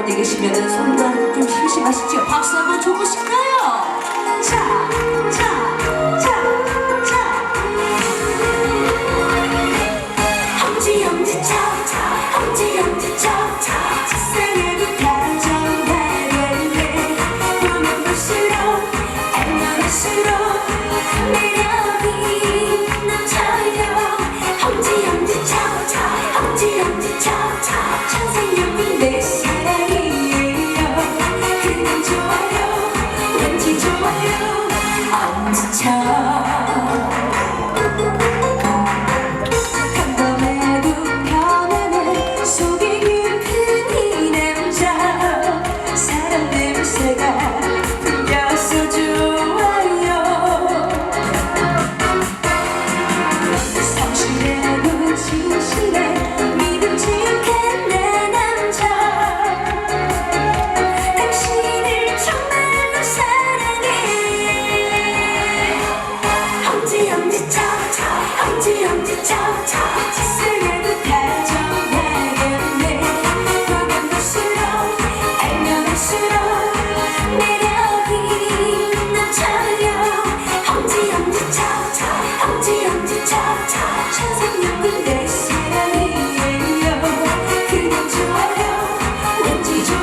어머니 계시면은 손도 좀 심심하시죠? 박수 한번 줘보실까요?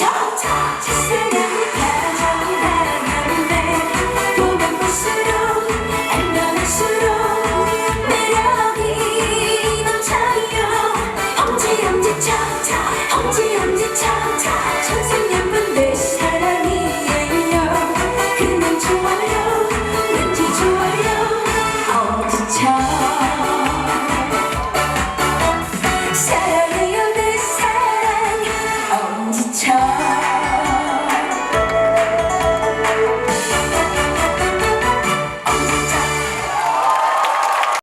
Talk, talk, just